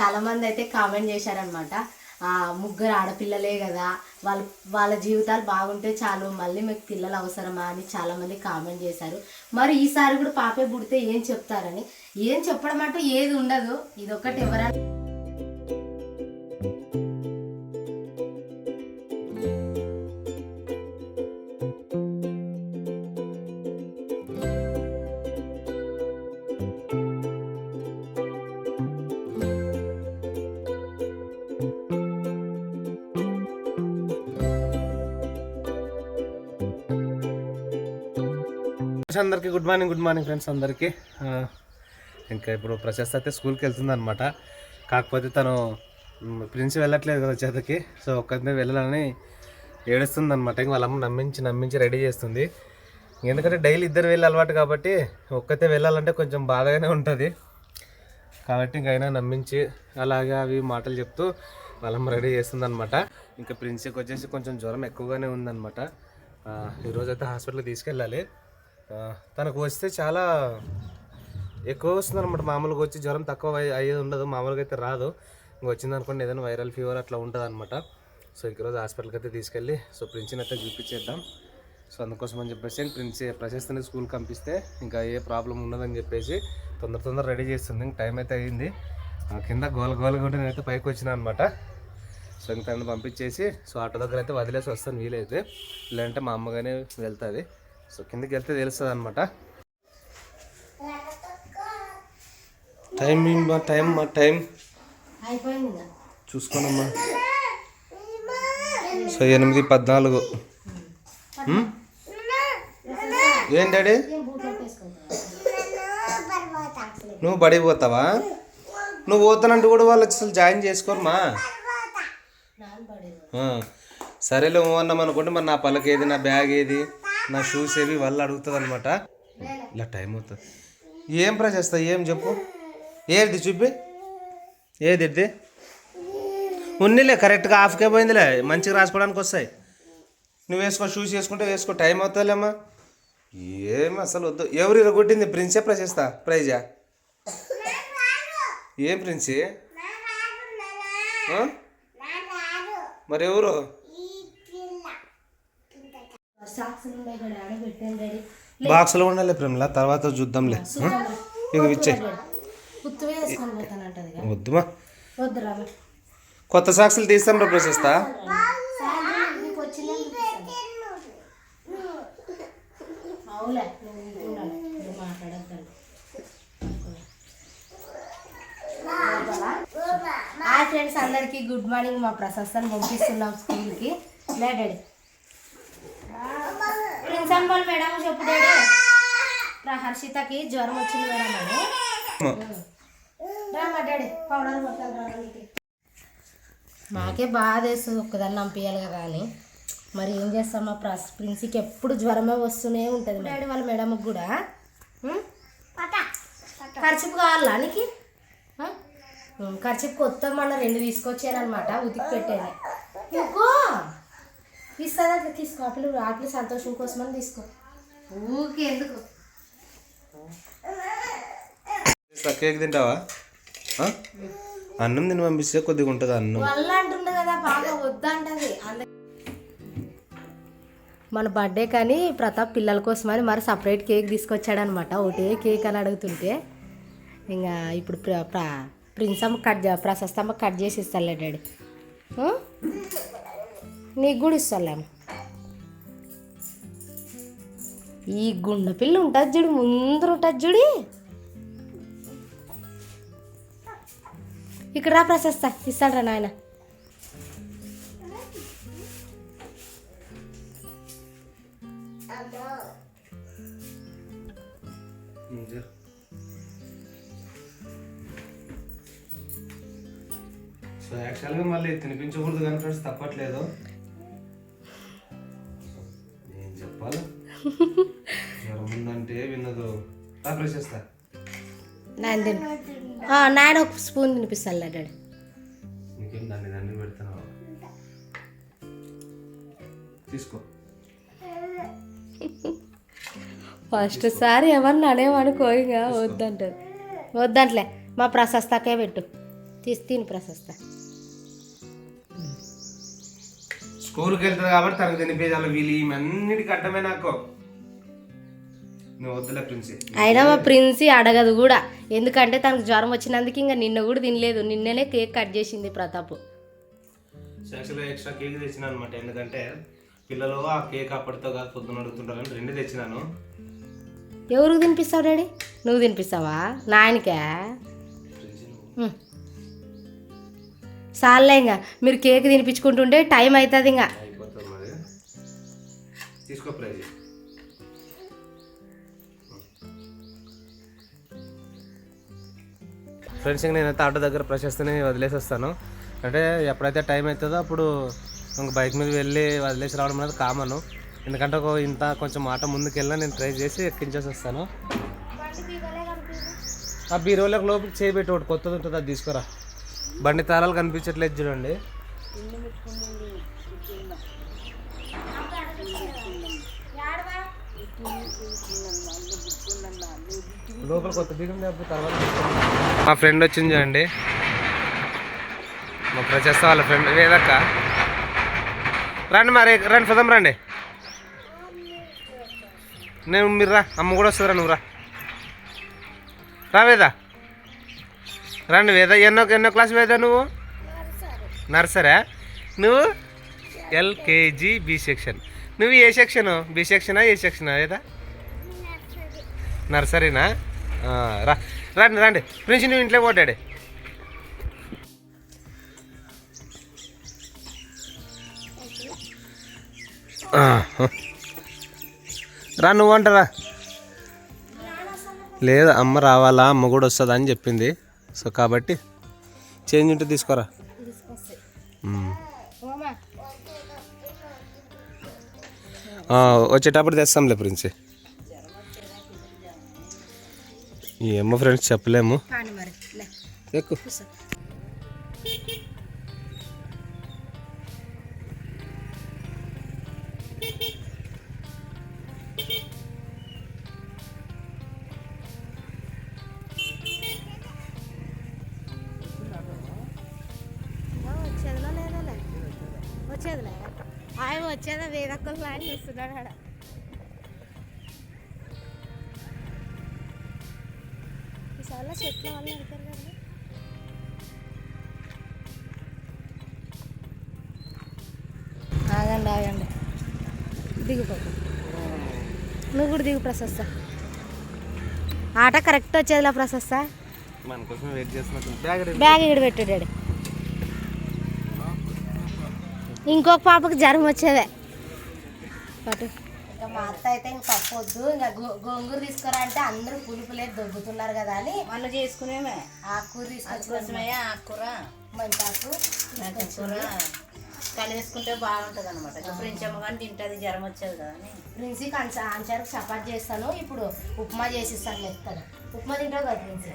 చాలా మంది అయితే కామెంట్ చేశారనమాట. ఆ ముగ్గురు ఆడపిల్లలే కదా వాళ్ళ వాళ్ళ జీవితాలు బాగుంటే చాలు మళ్ళీ మీకు పిల్లలు అవసరమా అని చాలా మంది కామెంట్ చేశారు. మరి ఈసారి కూడా పాపే పుడితే ఏం చెప్తారని? ఏం చెప్పడం అంటూ ఏది ఉండదు. ఇదొక్కటి ఎవరైనా ఫ్రెండ్స్ అందరికీ good morning good morning friends అందరికీ. ఇంకా ఇప్పుడు ప్రశస్త అయితే స్కూల్కి వెళ్తుంది అనమాట కాకపోతే తను ప్రిన్స్ వెళ్ళట్లేదు కదా చేతకి సో ఒక్కరిని వెళ్ళాలని ఏడుస్తుంది అనమాట ఇంక వాళ్ళమ్మ నమ్మించి నమ్మించి రెడీ చేస్తుంది. ఎందుకంటే డైలీ ఇద్దరు వెళ్ళి అలవాటు కాబట్టి ఒక్కతే వెళ్ళాలంటే కొంచెం బాధగానే ఉంటుంది. కాబట్టి ఇంక అయినా నమ్మించి అలాగే అవి మాటలు చెప్తూ వాళ్ళమ్మ రెడీ చేస్తుంది అనమాట ఇంకా ప్రిన్స్కి వచ్చేసి కొంచెం జ్వరం ఎక్కువగానే ఉందన్నమాట. ఈరోజైతే ఈరోజు అయితే హాస్పిటల్కి తీసుకెళ్ళాలి. తనకు వస్తే చాలా ఎక్కువ వస్తుంది అనమాట మామూలుగా వచ్చి జ్వరం తక్కువ అయ్యేది ఉండదు. మామూలుగా అయితే రాదు. ఇంక వచ్చింది అనుకోండి ఏదైనా వైరల్ ఫీవర్ అట్లా ఉంటుంది అనమాట సో ఈరోజు హాస్పిటల్కి అయితే తీసుకెళ్ళి సో ప్రిన్స్ని అయితే చూపించేద్దాం. సో అందుకోసం అని చెప్పేసి ప్రిన్స్ ప్రశస్తిని స్కూల్కి పంపిస్తే ఇంకా ఏ ప్రాబ్లం ఉండదని చెప్పేసి తొందర తొందర రెడీ చేస్తుంది. ఇంక టైం అయితే అయింది. ఆ కింద గోల గోలగా ఉంటే నేనైతే పైకి వచ్చిన అనమాట సో ఇంక తనని పంపించేసి సో ఆటో దగ్గర అయితే వదిలేసి వస్తాను. వీలైతే. లేదంటే మా అమ్మగానే వెళ్తుంది. సో కిందకి వెళ్తే తెలుస్తుంది అనమాట టైం మా టైం మా టైం. చూసుకోనమ్మా. సో ఎనిమిది పద్నాలుగు? ఏం డాడీ? నువ్వు బడికి పోతావా? నువ్వు పోతానంటే కూడా వాళ్ళు అసలు జాయిన్ చేసుకోరమ్మా సరేలే ఓ అన్నాం అనుకోండి మరి నా పలక ఏది నా బ్యాగ్ ఏది నా షూస్ ఏవి వాళ్ళు అడుగుతుంది అనమాట ఇలా టైం అవుతుంది. ఏం ప్రచేస్తా ఏం చెప్పు? ఏది చూపి? ఏది ఇది ఉన్నిలే కరెక్ట్గా హాఫ్కే పోయిందిలే. మంచిగా రాసుకోవడానికి వస్తాయి. నువ్వు వేసుకో షూస్ వేసుకుంటే వేసుకో టైం అవుతుందిలేమ్మా. ఏం అసలు వద్దు. ఎవరు ఇరగొట్టింది ప్రిన్సే ప్రచేస్తా ప్రైజా ఏం ప్రిన్సీ? మరి ఎవరు సాక్స్ ఉన్నాయి ఇక్కడ ఆడ పెట్టాను డాడీ బాక్స్లో ఉండాలి ప్రేమలా తర్వాత చూద్దాంలే? ఇక ఇచ్చే వద్దుమా కొత్త సాక్సులు తీస్తాం రా ప్రశస్తా ఫ్రెండ్స్ అందరికీ గుడ్ మార్నింగ్ మా ప్రశస్తాన్ని పంపిస్తున్నాం స్కూల్కి. లే ప్రిన్సిపల్ మేడం చెప్పు డాడీ రా హర్షితకి జ్వరం వచ్చింది మేడం అని. రా మా డాడీ పౌడర్ మొత్తం రావడానికి మాకే బాధ వేస్తుంది ఒక్కదాన్ని పంపించాలి కదా అని. మరి ఏం చేస్తాం మా ప్రస్ ప్రిన్సికి ఎప్పుడు జ్వరమే వస్తూనే ఉంటుంది. డాడీ వాళ్ళ మేడంకి కూడా? ఖర్చుపు కావాలా నీకు? ఖర్చుపు కొత్త మొన్న రెండు తీసుకొచ్చాను అనమాట ఉతికి పెట్టాను ఇంకో ఇస్తుందా అట్లా తీసుకో ఆటలు ఆటలు సంతోషం కోసమని తీసుకో. ఊకే ఎందుకు? కేక్ తింటావా? ఆ? అన్నం తిని పంపిస్తే కొద్దిగా ఉంటుంది అన్నం. వల్ల అంటుంది కదా బాగా వద్దంటది. మన బర్త్డే కానీ ప్రతాప్ పిల్లల కోసమని మరి సపరేట్ కేక్ తీసుకొచ్చాడనమాట. ఒకటే కేక్ అని అడుగుతుంటే ఇంకా ఇప్పుడు ప్ర ప్ర ప్రిన్సమ్మ కట్ ప్రశస్తమ్మ కట్ చేసి ఇస్తాలే డాడీ. ఆ? నీకు కూడా ఇస్తాలేం. ఈ గుండె పిల్ల ఉంటుంది చూడు ముందర ఉంటుంది చూడి. ఇక్కడ రా ప్రశస్త ఇస్తాడ్రా నాయన. సో యాక్చువల్గా మళ్ళీ తినిపించకూడదు కానీ ఫ్రెండ్స్ తప్పట్లేదు. విన్నదు నాయన తిను. ఆ, నాయన ఒక స్పూన్ తినిపిస్తాను డాడీ. నీకేం దాన్ని దాన్ని పెడుతున్నావు తీసుకో. ఫస్ట్ సారి ఎవరిని అనేమనుకో ఇంకా వద్దంటారు. వద్దంట్లే. మా ప్రశస్తకే పెట్టు. తీసి తిని ప్రశస్త. స్కూల్కి వెళ్తుంది కాబట్టి తనకు తినిపించాలి వీళ్ళు అన్నిటికీ అడ్డమే నాకు. అయినా మా ప్రిన్సి అడగదు కూడా. ఎందుకంటే తనకు జ్వరం వచ్చినందుకు ఇంకా నిన్న కూడా తినలేదు. నిన్ననే కేక్ కట్ చేసింది ప్రతాప్. యాక్చువల్గా ఎక్స్ట్రా కేక్ తెచ్చినాను అనమాట ఎందుకంటే పిల్లలు ఆ కేక్ అప్పటితో కాదు పొద్దున అడుగుతుంటారని రెండు తెచ్చినాను. ఎవరికి తినిపిస్తావు డాడీ? నువ్వు తినిపిస్తావా? నాయనకే? చాలే ఇంకా. మీరు కేక్ తినిపించుకుంటుంటే టైం అవుతుంది ఇంకా. తీసుకో ప్రైజ్ ఫ్రెండ్స్ ఇంక నేనైతే ఆటో దగ్గర ప్రశస్తిని వదిలేసి వస్తాను అంటే ఎప్పుడైతే టైం అవుతుందో అప్పుడు ఇంక బైక్ మీద వెళ్ళి వదిలేసి రావడం అనేది కామన్. ఎందుకంటే ఒక ఇంత కొంచెం మాట ముందుకు వెళ్ళినా నేను ట్రై చేసి ఎక్కించేసి వస్తాను ఆ బీరోలోకి లోపలికి చేయబెట్టి ఒకటి కొత్తది ఉంటుంది అది తీసుకురా. బండి తాళాలు కనిపించట్లేదు చూడండి. లోపల కొత్త బీగం తర్వాత మా ఫ్రెండ్ వచ్చింది చూడండి. మా ప్రచేస్తా వాళ్ళ ఫ్రెండ్. వేదక్క రండి మరి రండి పదం రండి. నేను మీరు రా అమ్మ కూడా వస్తుందిరా నువ్వు రా. రావేదా రండి వేద ఎన్నో ఎన్నో క్లాస్ వేద నువ్వు? నర్సరా? నువ్వు? LKG B section. నువ్వు ఏ సెక్షను? బి సెక్షనా ఏ సెక్షనా వేదా? నర్సరీనా? రా రండి రండి. ప్రిన్సి నువ్వు ఇంట్లో పోతాడే రా నువ్వు అంటారా. లేదు అమ్మ రావాలా? అమ్మ కూడా వస్తుందా అని చెప్పింది. సో కాబట్టి చేంజ్ ఉంటే తీసుకోరా. వచ్చేటప్పుడు తెస్తాంలే ప్రిన్సి. ఏమో ఫ్రెండ్స్ చెప్పలేము. ఎక్కువ వచ్చేదా వేదక్కలు లాంటి చూస్తున్నాడు ఆడ. ఈసారి చెట్ల వల్ల వెళ్తారు కదా ఆగండి ఆగండి. దిగుపో నువ్వు కూడా దిగు ప్రశస్త. ఆట కరెక్ట్ వచ్చేదిలా ప్రశస్త. మన కోసం వెయిట్ బ్యాగ్ రెడీ. బ్యాగ్ ఇక్కడ ఇంకొక పాపకి జ్వరం వచ్చేదే. ఇంకా మా అత్త అయితే ఇంక పప్పు వద్దు ఇంకా గో గోంగూర తీసుకురా అంటే అందరూ పులుపులే దొబ్బుతున్నారు కదా అని. మన చేసుకునేమే. ఆకుకూర తీసుకొచ్చిన కోసమే ఆకుకూర. మంటాకు కూర కలివేసుకుంటే బాగుంటుంది అనమాట ఫ్రెంచమ్మ కానీ తింటుంది జ్వరం వచ్చేది కదా అని. ప్రిన్సీ కంచ అంచారికి చపాతి చేస్తాను. ఇప్పుడు ఉప్మా చేసిస్తాను మెత్తగా ఉప్మా తింటావు కదా ప్రిన్సీ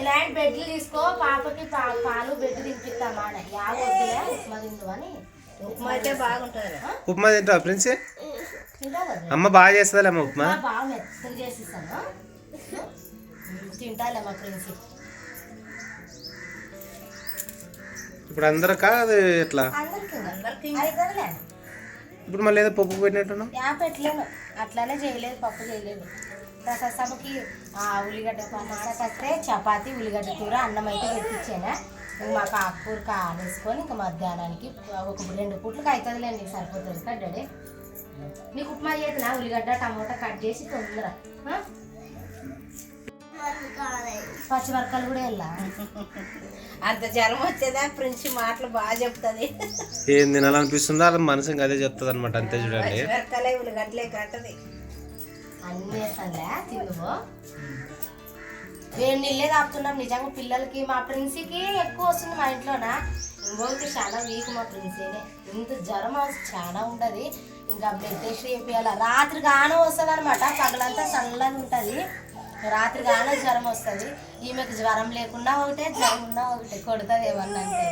ఇలాంటి బెడ్లు తీసుకో పాపకి పాలు బెడ్ తినిపిస్తామా అని యాగ వద్దులే ఉప్మా తిందు అని. ఉప్మా అయితే బాగుంటుంది ఉప్మా తింటావా ప్రిన్సి అమ్మ బాగా చేస్తుందిలే అమ్మ ఉప్మా బాగా మెత్తగా చేసిస్తాను తింటాలే మా ప్రిన్సీ ఇప్పుడు అందరూ కాదు ఎట్లా? ఇప్పుడు మళ్ళీ ఏదో పప్పు పెట్టినట్టున్నావు? యా పెట్టలేను అట్లానే చేయలేదు పప్పు చేయలేదు. ఆ ఉల్లిగడ్డ ప్రశస్తస్తే చపాతి ఉల్లిగడ్డ కూర అన్నం అయితే పెట్టించాను. మాకు ఆకుకూర కానేసుకొని ఇంకా మధ్యాహ్నానికి ఒక రెండు పూట్లకి అవుతుందిలేండి సరిపోతుంది కదా డాడీ? నీకు ఉప్మా చేసిన ఉల్లిగడ్డ టమోటా కట్ చేసి తొందర. ఆ? పచ్చిమిరపకాయలు కూడా వెళ్ళా అంత జ్వరం వచ్చేదా? ఫ్రెండ్స్ మాటలు బాగా చెప్తుంది. ఏం తినాలనిపిస్తుందో అది మనసు అదే చెప్తుంది అనమాట అంతే చూడండి. ఉల్లిగడ్డలే కట్టది. అన్నీ వేస్తానులే తిందువో? వేడి నీళ్ళే తాపుతున్నాం నిజంగా పిల్లలకి మా ప్రిన్సీకి ఎక్కువ వస్తుంది మా ఇంట్లోనా? ఇంకోటి చాలా వీక్ మా ప్రిన్సీనే. ఇంత జ్వరం చాలా ఉంటుంది ఇంకా బ్లడ్ టెస్ట్ చేయాలి రాత్రి గానం వస్తుంది అనమాట పగలంతా చల్లగా ఉంటుంది. రాత్రి గానం జ్వరం వస్తుంది. ఈమెకు జ్వరం లేకుండా ఒకటే జ్వరం ఉన్నా ఒకటే. కొడుతుంది ఏమన్నా అంటే.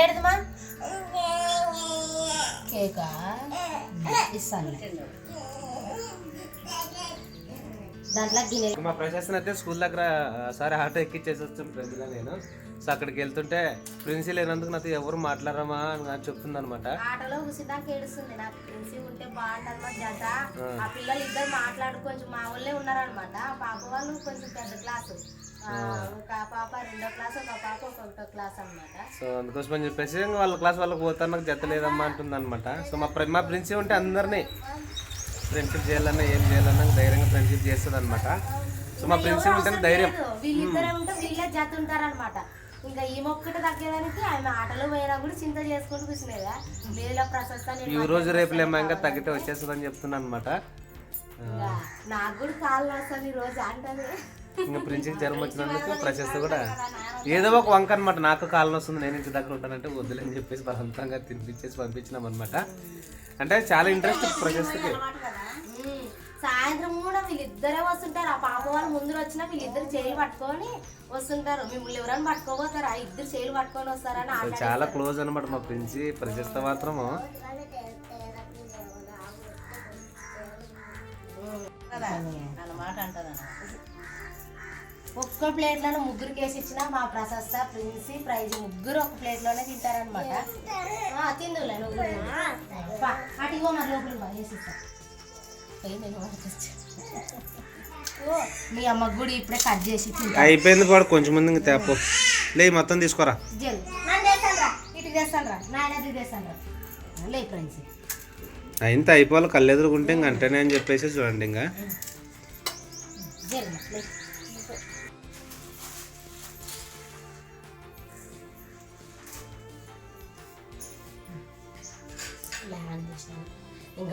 ఏడుదమ్మా? కేకా? ఇస్తాను. దాంట్లో గిన్నె మా ప్రశాసన అయితే స్కూల్ దగ్గర సరే ఆటో ఎక్కిచ్చేసి వచ్చాను ఫ్రెండ్గా నేను. సో అక్కడికి వెళ్తుంటే ప్రిన్సిపల్ లేనందుకు నాతో ఎవరు మాట్లాడరమ్మా అని చెప్తుంది అనమాట ఆటలో ఏడుస్తుంది నాకు. తెలిసి ఉంటే బాగుంటుంది జత. ఆ. పిల్లలు ఇద్దరు మాట్లాడు కొంచెం మా వాళ్ళే ఉన్నారనమాట పాప వాళ్ళు కొంచెం పెద్ద క్లాసు. ఒక పాప రెండో క్లాస్ ఒక పాప ఒకటో క్లాస్ అన్నమాట. సో అందుకోసం అని చెప్పేసి వాళ్ళ క్లాస్ వాళ్ళకి పోతాను నాకు జత లేదమ్మా అంటుంది అనమాట సో మా మా ప్రిన్సిపల్ ఉంటే అందరినీ ఫ్రెండ్షిప్ చేయాలన్నా ఏం చేయాలన్నా ధైర్యంగా ఫ్రెండ్షిప్ చేస్తుంది అనమాట సో మా ఉంటేనే ధైర్యం. వీళ్ళిద్దరే ఉంటే వీళ్ళే జత ఉంటారనమాట ఇంకా ఈ మొక్కటి తగ్గేదానికి ఆమె ఆటలో పోయినా కూడా చింత చేసుకుంటూ కూర్చునేదా. వీళ్ళ ప్రశస్త ఈ రోజు రేపు లేమో ఇంకా తగ్గితే వచ్చేస్తుంది అని చెప్తున్నాను అనమాట నాకు కూడా కాళ్ళు వస్తుంది ఈ రోజు అంటది. ఇంకా ప్రిన్సిపల్ జ్వరం వచ్చినందుకు ప్రశస్త కూడా ఏదో ఒక వంక అనమాట నాకు కాలం వస్తుంది నేను ఇంటి దగ్గర ఉంటానంటే వద్దులేని చెప్పేసి బలవంతంగా తినిపించేసి పంపించినాం అనమాట అంటే చాలా ఇంట్రెస్ట్ ప్రశస్తకి సాయంత్రం కూడా వీళ్ళిద్దరే వస్తుంటారు. ఆ పాప వాళ్ళు ముందు వచ్చినా వీళ్ళిద్దరు చేయి పట్టుకొని వస్తుంటారు. మిమ్మల్ని ఎవరైనా పట్టుకోబోతారు? ఆ ఇద్దరు చేయిలు పట్టుకొని వస్తారని చాలా క్లోజ్ అనమాట మా ప్రిన్సి ప్రశస్త మాత్రము. ఒక్క ప్లేట్లను ముగ్గురు కేసి ఇచ్చిన మా ప్రశస్త ప్రిన్సి ప్రైజ్ ముగ్గురు ఒక ప్లేట్లోనే తింటారనమాట తిందులే నువ్వు కూడా అటు మరి పట్టుకొచ్చా. ఓ, మీ అమ్మకు కూడా ఇప్పుడే కట్ చేసి అయిపోయింది పాడు కొంచెం ముందు తేపో. లే మొత్తం తీసుకోరా. ఇటు రా నాయన రా లే ప్రిన్సి. ఇంత అయిపోవాలి కళ్ళు ఎదురుకుంటే ఇంక అంటేనే అని చెప్పేసి చూడండి ఇంకా.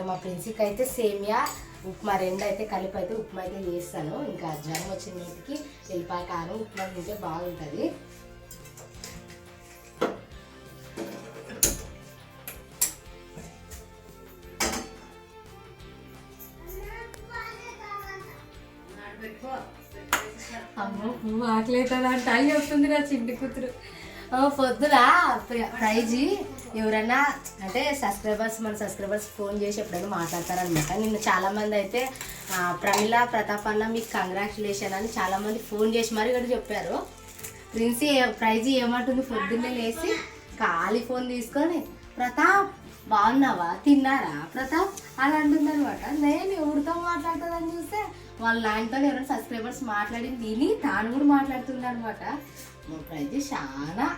మా ప్రిన్సికి అయితే సేమియా ఉప్మా రెండు అయితే కలిపి అయితే ఉప్మా అయితే చేస్తాను. ఇంకా జ్వరం వచ్చిన నోటికి వెళ్ళిపోయి కారం ఉప్మా తింటే బాగుంటుంది. అమ్మో పువ్వు ఆకలేదా అంటే అని చెప్తుంది నా చింటి కూతురు. పొద్దున? ప్ర- ప్రైజ్ ఎవరన్నా అంటే సబ్స్క్రైబర్స్ మన సబ్స్క్రైబర్స్ ఫోన్ చేసి ఎప్పుడైనా మాట్లాడతారనమాట. నిన్న చాలామంది అయితే ప్రమిళ ప్రతాప్ అన్న మీకు కంగ్రాచులేషన్ అని చాలామంది ఫోన్ చేసి మరి కూడా చెప్పారు. ప్రిన్సీ ప్రైజ్ ఏమంటుంది? పొద్దున్నే లేచి ఖాళీ ఫోన్ తీసుకొని ప్రతాప్ బాగున్నావా? తిన్నారా? ప్రతాప్? అలా అంటుందనమాట. నేను ఎవరితో మాట్లాడుతుందని చూస్తే వాళ్ళ నాయనతో ఎవరైనా సబ్స్క్రైబర్స్ మాట్లాడి తిని తాను కూడా మాట్లాడుతుంది అనమాట మా ప్రైజ్ చాలా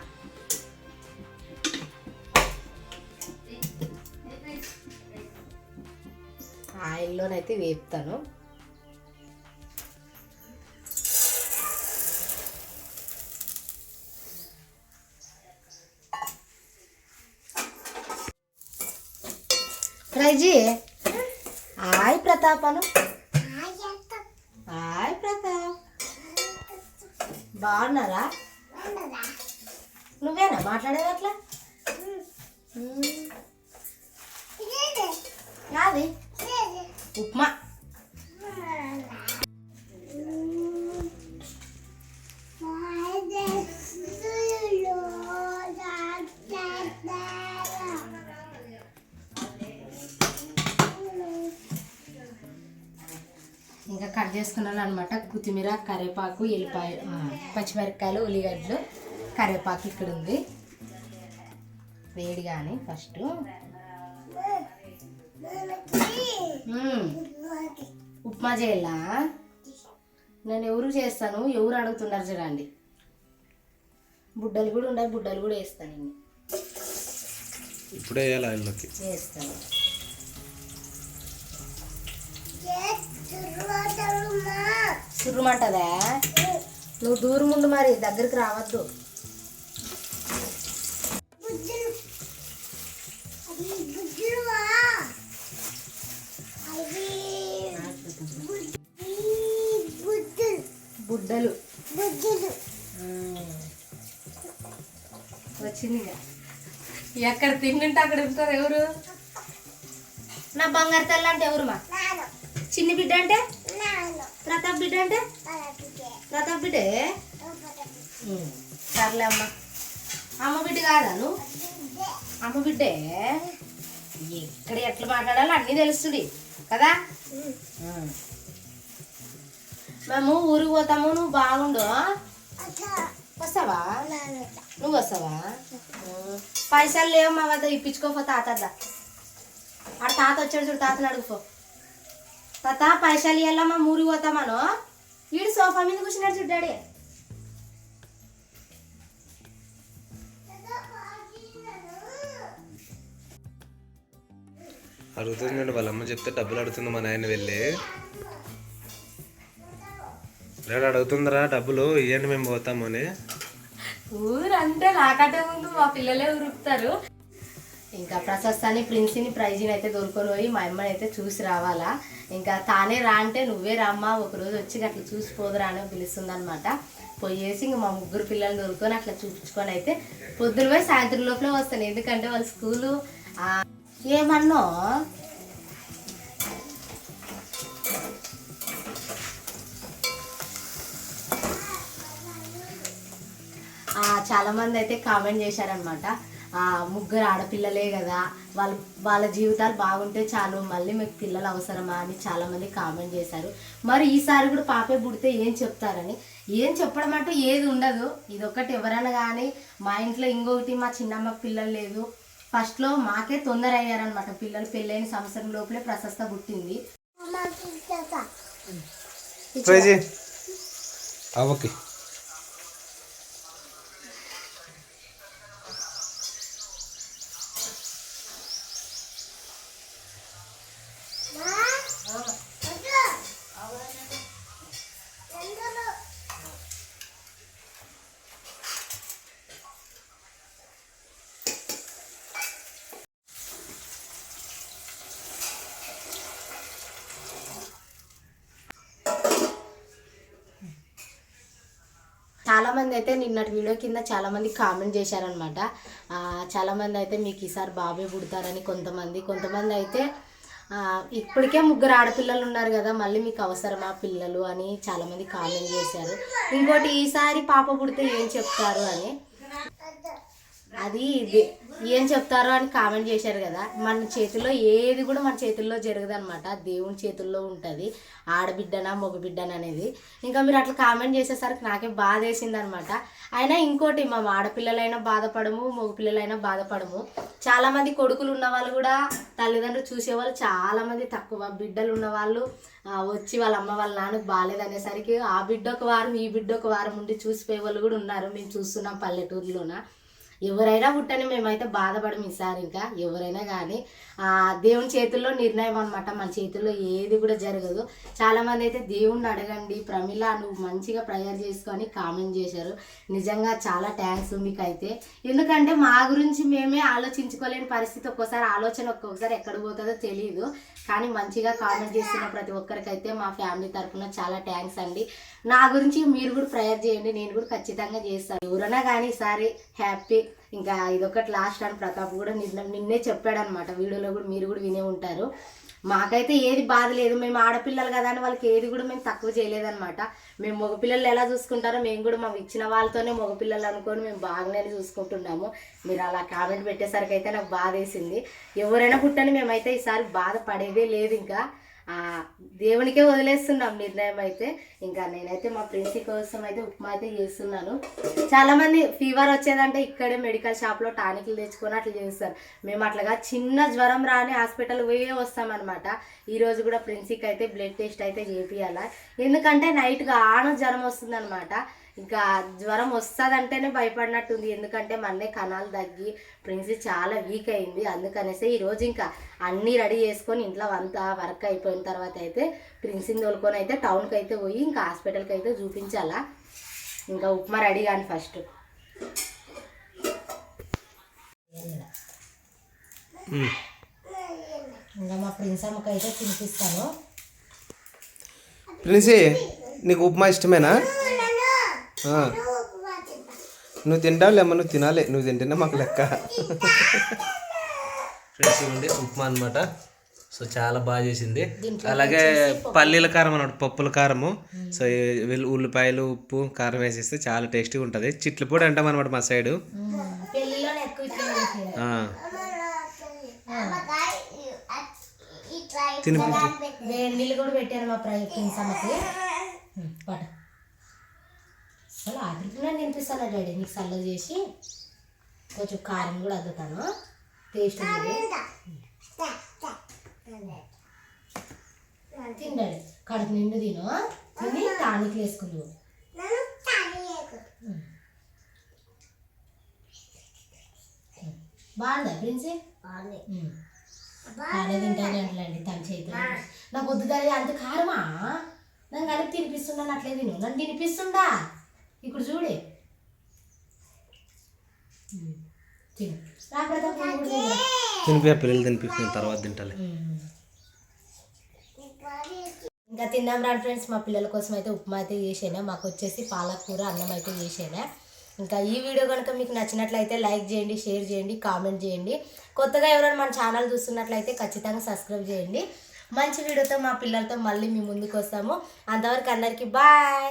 ఆయిల్లోనైతే వేపుతాను. ప్రైజీ హాయ్ ప్రతాప్ అను హాయ్ ప్రతాప్. బాగున్నారా? నువ్వేనా మాట్లాడేది అట్లా యాది? ఉప్మా. ఇంకా కట్ చేసుకున్నాను అనమాట కొత్తిమీర కరివేపాకు ఎల్లిపాయ పచ్చిమిరపకాయలు ఉల్లిగడ్డలు కరివేపాకు ఇక్కడ ఉంది. వేడి కానీ ఫస్ట్ ఉప్మా చేయాలా? నేను ఎవరు చేస్తాను? ఎవరు అడుగుతున్నారు చూడండి. బుడ్డలు కూడా ఉండాలి బుడ్డలు కూడా వేస్తాను నేను. ఇప్పుడే వేయాలి వేస్తాను సుర్రమంటదా నువ్వు దూరం ఉండు మరి దగ్గరికి రావద్దు. బుడ్డలు వచ్చింది. ఎక్కడ తిండింటే అక్కడ ఉంటారు ఎవరు? నా బంగారు తల్లి అంటే ఎవరు మా? చిన్ని బిడ్డ అంటే? ప్రతాప్ బిడ్డ అంటే? ప్రతాప్ బిడ్డే. సర్లే అమ్మ. అమ్మ బిడ్డ కాదా నువ్వు? అమ్మ బిడ్డే? ఎక్కడ ఎట్లా మాట్లాడాలో అన్నీ తెలుస్తుంది కదా. మేము ఊరికి పోతాము నువ్వు బాగుండు వస్తావా? నువ్వు వస్తావా? పైసలు లేవు మా వద్ద ఇప్పించుకోపో తాత ఆడ తాత వచ్చాడు చూడు తాతను అడుగుపో. తాత పైసలు ఇవ్వాలా మా ఊరికి పోతామను వీడు సోఫా మీద కూర్చున్నాడు చూడ్డాడే డాడీ. అడుగుతుంది చెప్తే డబ్బులు అడుగుతుంది మా నాయన వెళ్ళి. డాడీ అడుగుతుందిరా డబ్బులు ఇవ్వండి మేము పోతాము అని. ఊరంటే నాకంటే ముందు మా పిల్లలే ఉరుకుతారు. ఇంకా ప్రశస్తాన్ని ప్రిన్సిని ప్రైజ్ని అయితే దొరుకుని పోయి మా అమ్మని అయితే చూసి రావాలా. ఇంకా తానే రా అంటే నువ్వే రామ్మా ఒకరోజు వచ్చి అట్లా చూసి పోదురా అని పిలుస్తుంది అనమాట పోయేసి ఇంక మా ముగ్గురు పిల్లల్ని దొరుకుని అట్లా చూపించుకొని అయితే పొద్దున పోయి సాయంత్రం లోపలే వస్తాను. ఎందుకంటే వాళ్ళ స్కూలు ఆ, ఏమన్నో? ఆ, చాలా మంది అయితే కామెంట్ చేశారనమాట ఆ ముగ్గురు ఆడపిల్లలే కదా వాళ్ళ వాళ్ళ జీవితాలు బాగుంటే చాలు మళ్ళీ మీకు పిల్లలు అవసరమా అని చాలా మంది కామెంట్ చేశారు. మరి ఈసారి కూడా పాపే పుడితే ఏం చెప్తారని. ఏం చెప్పడం అంటూ ఏది ఉండదు. ఇదొక్కటి ఎవరైనా కానీ మా ఇంట్లో ఇంకొకటి మా చిన్నమ్మ పిల్లలు లేదు. ఫస్ట్లో మాకే తొందర అయ్యారనమాట పిల్లలు పెళ్ళైన సంవత్సరం లోపలే ప్రశస్త పుట్టింది. ఓకే మంది అయితే నిన్నటి వీడియో కింద చాలా మంది కామెంట్ చేశారనమాట చాలా మంది అయితే మీకు ఈసారి బాబే పుడతారని కొంతమంది. కొంతమంది అయితే ఇప్పటికే ముగ్గురు ఆడపిల్లలు ఉన్నారు కదా మళ్ళీ మీకు అవసరమా పిల్లలు అని చాలా మంది కామెంట్ చేశారు. ఇంకోటి ఈసారి పాప పుడితే ఏం చెప్తారు అని. అది ఇది. ఏం చెప్తారో అని కామెంట్ చేశారు కదా. మన చేతిలో ఏది కూడా మన చేతుల్లో జరగదు అనమాట దేవుని చేతుల్లో ఉంటుంది. ఆడబిడ్డనా మగబిడ్డనా అనేది. ఇంకా మీరు అట్లా కామెంట్ చేసేసరికి నాకే బాధ వేసింది అనమాట అయినా ఇంకోటి మా ఆడపిల్లలైనా బాధపడము మగపిల్లలైనా బాధపడము. చాలామంది కొడుకులు ఉన్న వాళ్ళు కూడా తల్లిదండ్రులు చూసేవాళ్ళు చాలామంది తక్కువ. బిడ్డలు ఉన్న వాళ్ళు వచ్చి వాళ్ళ అమ్మ వాళ్ళ నాన్నకు బాగాలేదు అనేసరికి ఆ బిడ్డ ఒక వారం ఈ బిడ్డ ఒక వారం ఉండి చూసిపోయే వాళ్ళు కూడా ఉన్నారు. మేము చూస్తున్నాం పల్లెటూరులోన. ఎవరైనా పుట్టని మేమైతే బాధపడము ఈసారి ఇంకా. ఎవరైనా కానీ దేవుని చేతుల్లో నిర్ణయం అనమాట మన చేతుల్లో ఏది కూడా జరగదు. చాలామంది అయితే దేవుణ్ణి అడగండి ప్రమిళ నువ్వు మంచిగా ప్రేయర్ చేసుకొని కామెంట్ చేశారు. నిజంగా చాలా థ్యాంక్స్ మీకైతే. ఎందుకంటే మా గురించి మేమే ఆలోచించుకోలేని పరిస్థితి ఒక్కోసారి ఆలోచన ఒక్కొక్కసారి ఎక్కడ పోతుందో తెలియదు కానీ మంచిగా కామెంట్ చేస్తున్న ప్రతి ఒక్కరికైతే మా ఫ్యామిలీ తరఫున చాలా థ్యాంక్స్ అండి. నా గురించి మీరు కూడా ప్రేయర్ చేయండి నేను కూడా ఖచ్చితంగా చేస్తాను. ఎవరైనా కానీ ఈసారి హ్యాపీ ఇంకా ఇదొకటి లాస్ట్ అని ప్రతాప్ కూడా నిన్న నిన్నే చెప్పాడనమాట వీడియోలో కూడా మీరు కూడా వినే ఉంటారు. మాకైతే ఏది బాధ లేదు. మేము ఆడపిల్లలు కదా అని వాళ్ళకి ఏది కూడా మేము తక్కువ చేయలేదన్నమాట. మేము మగపిల్లలు ఎలా చూసుకుంటారో మేము కూడా మాకు ఇచ్చిన వాళ్ళతోనే మగపిల్లలు అనుకొని మేము బాగానే చూసుకుంటున్నాము. మీరు అలా కామెంట్ పెట్టేసరికి అయితే నాకు బాధ వేసింది ఎవరైనా పుట్టని మేమైతే ఈసారి బాధపడేదే లేదు ఇంకా. దేవునికే వదిలేస్తున్నాం నిర్ణయం అయితే ఇంకా నేనైతే మా ప్రిన్సీ కోసం అయితే ఉప్మా అయితే చేస్తున్నాను. చాలా మంది ఫీవర్ వచ్చేదంటే ఇక్కడే మెడికల్ షాప్లో టానిక్లు తెచ్చుకొని అట్లా చేస్తారు. మేము అట్లాగా చిన్న జ్వరం రాని హాస్పిటల్ పోయే వస్తామన్నమాట. ఈరోజు కూడా ప్రిన్సీకి అయితే బ్లడ్ టెస్ట్ అయితే చేపియాలా. ఎందుకంటే నైట్గా ఆన జ్వరం వస్తుందన్నమాట. ఇంకా జ్వరం వస్తుందంటేనే భయపడినట్టుంది. ఎందుకంటే మన్నే కణాలు తగ్గి ప్రిన్సీ చాలా వీక్ అయింది. అందుకనేసి ఈరోజు ఇంకా అన్నీ రెడీ చేసుకొని ఇంట్లో అంతా వర్క్ అయిపోయిన తర్వాత అయితే ప్రిన్సీని తోలుకొని అయితే టౌన్కి అయితే పోయి ఇంకా హాస్పిటల్కి అయితే చూపించాలా. ఇంకా ఉప్మా రెడీ కానీ ఫస్ట్. ఇంకా మా ప్రిన్స్ అమ్మకి అయితే తినిపిస్తాను. ప్రిన్సీ నీకు ఉప్మా ఇష్టమేనా? ఆ. నువ్వు తింటావులేమ్మా నువ్వు తినాలి. నువ్వు తింటేనే మాకు లెక్క. ఫ్రెండ్స్ ఇవ్వండి. ఉప్మా అనమాట సో చాలా బాగా చేసింది. అలాగే పల్లీల కారం అన్నమాట పప్పుల కారము. సో ఉల్లిపాయలు ఉప్పు కారం వేసేస్తే చాలా టేస్టీగా ఉంటుంది. చిట్ల పొడి అంటాం అనమాట మా సైడు. పెళ్ళిలోనే ఎక్కువ ఇట్లా చేసేది. ఆ. తినిపించు. వేడి నీళ్ళు కూడా పెట్టాను మా ఆఖరికి నేను తినిపిస్తాను డాడీ. నీకు చల్ల చేసి కొంచెం కారం కూడా అద్దుతాను. టేస్ట్ తిండాడు కడుపు నిండు తిను. తిని టానిక్ వేసుకుందు బాగుందా ప్రిన్సీ. బాగానే తింటాను అంటలేండి తన చేతిలో. నాకు వద్దు అంత కారమా? నన్ను కలిపి తినిపిస్తున్నాను అట్లే తిను. నన్ను తినిపిస్తుండా ఇప్పుడు చూడే. తినిపి పిల్లలు తినిపిస్తున్న తర్వాత తింటాలి. ఇంకా తిన్నాం రా ఫ్రెండ్స్ మా పిల్లల కోసం అయితే ఉప్మా అయితే చేసేనా? మాకు వచ్చేసి పాలకూర అన్నం అయితే చేసేనా? ఇంకా ఈ వీడియో కనుక మీకు నచ్చినట్లయితే లైక్ చేయండి షేర్ చేయండి కామెంట్ చేయండి. కొత్తగా ఎవరైనా మన ఛానల్ చూస్తున్నట్లయితే ఖచ్చితంగా సబ్స్క్రైబ్ చేయండి. మంచి వీడియోతో మా పిల్లలతో మళ్ళీ మీ ముందుకు వస్తాము. అంతవరకు అందరికీ బాయ్.